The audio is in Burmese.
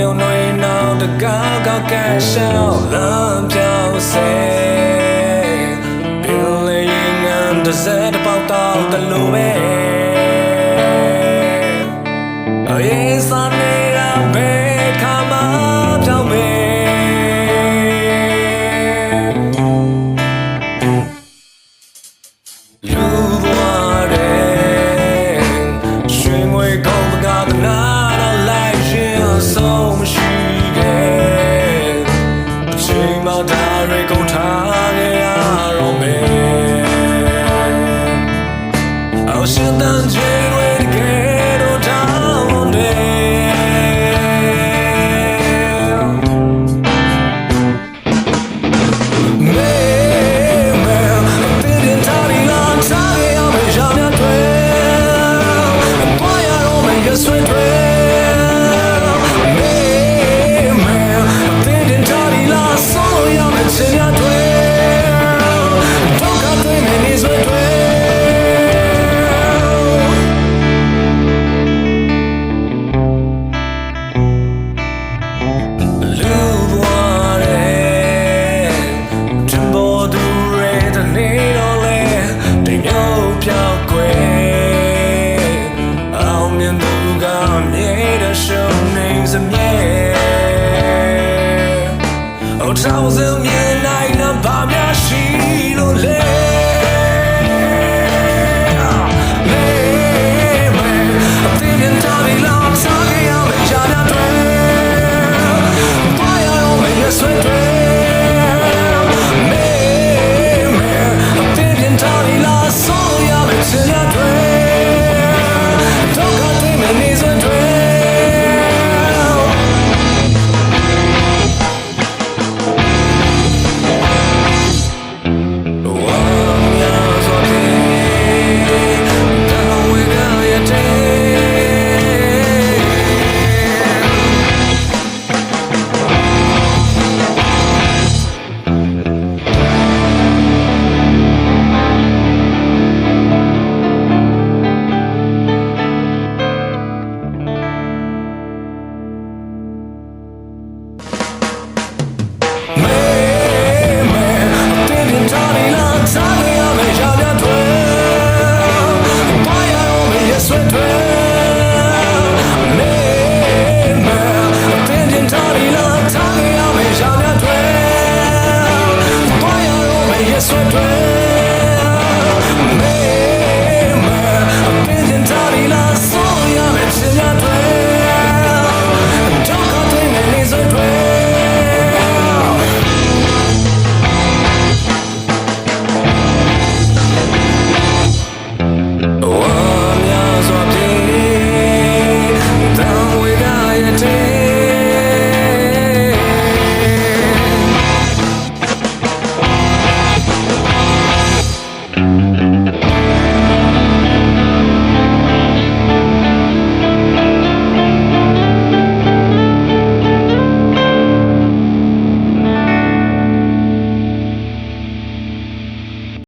ယုံနှွေနောင်တကောက်ကောက်ကန်ရှောင်းလမ်းပြောင်းစေပင်လေရင်ငန်တစက်တပေါက်တော့တလူပဲအရင်စနေ 我想当警 ထောင်စုမြင်နိုင်နံပါတ်များရှိလို့လေ eso es